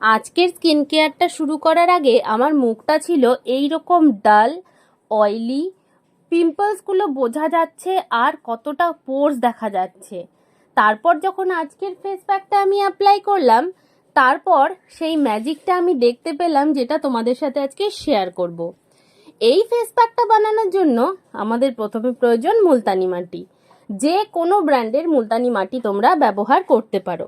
আজকের স্কিন কেয়ারটা শুরু করার আগে আমার মুখটা ছিল এই রকম ডাল অয়েলি পিম্পলসগুলো বোঝা যাচ্ছে আর কতটা পোর্স দেখা যাচ্ছে। তারপর যখন আজকের ফেস প্যাকটা আমি অ্যাপ্লাই করলাম, তারপর সেই ম্যাজিকটা আমি দেখতে পেলাম যেটা তোমাদের সাথে আজকে শেয়ার করব। এই ফেস প্যাকটা বানানোর জন্য আমাদের প্রথমে প্রয়োজন মুলতানি মাটি। যে কোনো ব্র্যান্ডের মুলতানি মাটি তোমরা ব্যবহার করতে পারো।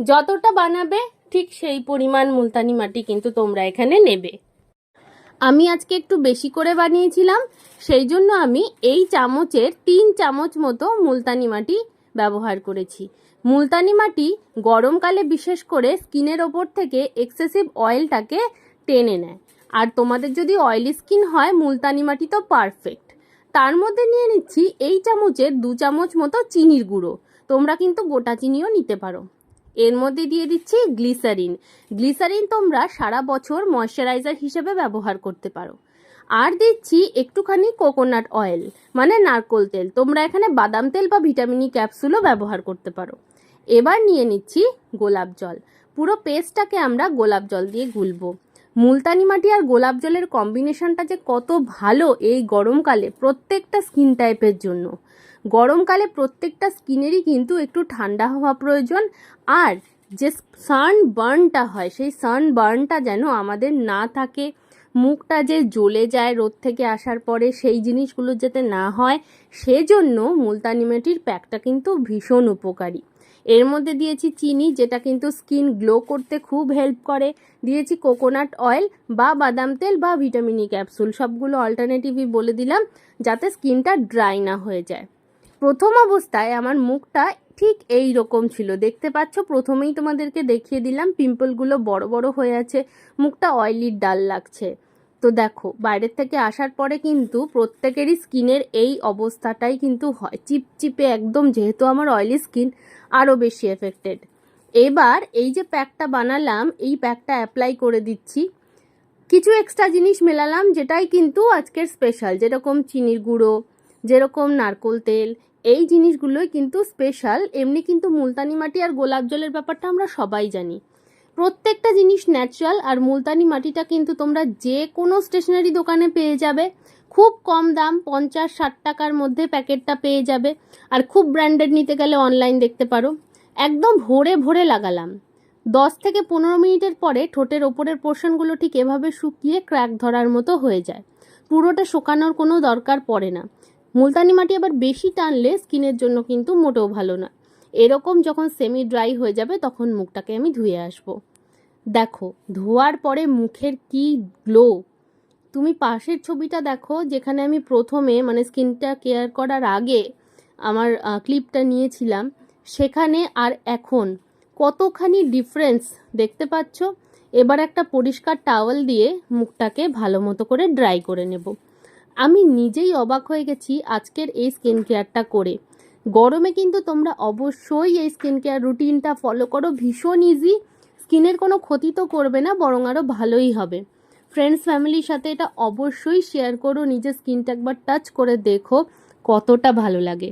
যতটা বানাবে ঠিক সেই পরিমাণ মুলতানি মাটি কিন্তু তোমরা এখানে নেবে। আমি আজকে একটু বেশি করে বানিয়েছিলাম, সেই জন্য আমি এই চামচের তিন চামচ মতো মুলতানি মাটি ব্যবহার করেছি। মুলতানি মাটি গরমকালে বিশেষ করে স্কিনের ওপর থেকে এক্সেসিভ অয়েলটাকে টেনে নেয়। আর তোমাদের যদি অয়েলি স্কিন হয়, মুলতানি মাটি তো পারফেক্ট। তার মধ্যে নিয়ে নিচ্ছি এই চামচের দু চামচ মতো চিনির গুঁড়ো। তোমরা কিন্তু গোটা চিনিও নিতে পারো। এর মধ্যে দিয়ে দিচ্ছি গ্লিসারিন। গ্লিসারিন তোমরা সারা বছর ময়শ্চারাইজার হিসেবে ব্যবহার করতে পারো। আর দিচ্ছি একটুখানি কোকোনাট অয়েল মানে নারকোল তেল। তোমরা এখানে বাদাম তেল বা ভিটামিনি ক্যাপসুলও ব্যবহার করতে পারো। এবার নিয়ে নিচ্ছি গোলাপ জল। পুরো পেস্টটাকে আমরা গোলাপ জল দিয়ে গুলবো। মুলতানি মাটি আর গোলাপ জলের কম্বিনেশনটা যে কত ভালো এই গরমকালে প্রত্যেকটা স্কিন টাইপের জন্য। গরমকালে প্রত্যেকটা স্কিনেরই কিন্তু একটু ঠান্ডা হওয়া প্রয়োজন আর যে সান বার্নটা হয়, সেই সান বার্নটা যেন আমাদের না থাকে, মুখটা যে জ্বলে যায় রোদ থেকে আসার পরে সেই জিনিসগুলো যাতে না হয়, সেজন্য মুলতানি মাটির প্যাকটা কিন্তু ভীষণ উপকারী। এর মধ্যে দিয়েছি চিনি, যেটা কিন্তু স্কিন গ্লো করতে খুব হেল্প করে। দিয়েছি কোকোনাট অয়েল বা বাদাম তেল বা ভিটামিনি ক্যাপসুল, সবগুলো অল্টারনেটিভই বলে দিলাম, যাতে স্কিনটা ড্রাই না হয়ে যায়। প্রথম অবস্থায় আমার মুখটা ঠিক এই রকম ছিল। দেখতে পাচ্ছ, প্রথমেই তোমাদেরকে দেখিয়ে দিলাম, পিম্পলগুলো বড় বড় হয়ে আছে, মুখটা অয়েলি ডাল লাগছে। তো দেখো, বাইরের থেকে আসার পরে কিন্তু প্রত্যেকেরই স্কিনের এই অবস্থাটাই কিন্তু হয়। চিপচিপে একদম, যেহেতু আমার অয়েলি স্কিন আরও বেশি এফেক্টেড এবার এই যে প্যাকটা বানালাম, এই প্যাকটা অ্যাপ্লাই করে দিচ্ছি। কিছু এক্সট্রা জিনিস মেলালাম, যেটাই কিন্তু আজকের স্পেশাল যেরকম চিনির গুঁড়ো, যেরকম নারকোল তেল, এই জিনিসগুলোই কিন্তু স্পেশাল এমনি কিন্তু মুলতানি মাটি আর গোলাপ জলের ব্যাপারটা আমরা সবাই জানি। প্রত্যেকটা জিনিস ন্যাচারাল আর মুলতানি মাটিটা কিন্তু তোমরা যে কোনো স্টেশনারি দোকানে পেয়ে যাবে। খুব কম দাম, পঞ্চাশ, ষাট টাকার মধ্যে প্যাকেটটা পেয়ে যাবে। আর খুব ব্র্যান্ডেড নিতে গেলে অনলাইন দেখতে পারো। একদম ভোরে ভোরে লাগালাম। দশ থেকে পনেরো মিনিটের পরে ঠোঁটের ওপরের পোর্শনগুলো ঠিক এভাবে শুকিয়ে ক্র্যাক ধরার মতো হয়ে যায়। পুরোটা শুকানোর কোনো দরকার পড়ে না। মুলতানি মাটি আবার বেশি টানলে স্কিনের জন্য কিন্তু মোটেও ভালো না। এরকম যখন সেমি ড্রাই হয়ে যাবে, তখন মুখটাকে আমি ধুয়ে আসব। দেখো, ধোয়ার পরে মুখের কি গ্লো তুমি পাশের ছবিটা দেখো, যেখানে আমি প্রথমে মানে স্কিনটা কেয়ার করার আগে আমার ক্লিপটা নিয়েছিলাম। সেখানে আর এখন কতখানি ডিফারেন্স দেখতে পাচ্ছ? এবার একটা পরিষ্কার টাওয়েল দিয়ে মুখটাকে ভালো মতো করে ড্রাই করে নেব। আমি নিজেই অবাক হয়ে গেছি আজকের এই স্কিন কেয়ারটা করে। গরমে কিন্তু তোমরা অবশ্যই এই স্কিন কেয়ার রুটিনটা ফলো করো। ভীষণ ইজি স্কিনের কোনো ক্ষতি তো করবে না, বরং আরও ভালোই হবে। ফ্রেন্ডস ফ্যামিলির সাথে এটা অবশ্যই শেয়ার করো। নিজের স্কিনটা একবার টাচ করে দেখো কতটা ভালো লাগে।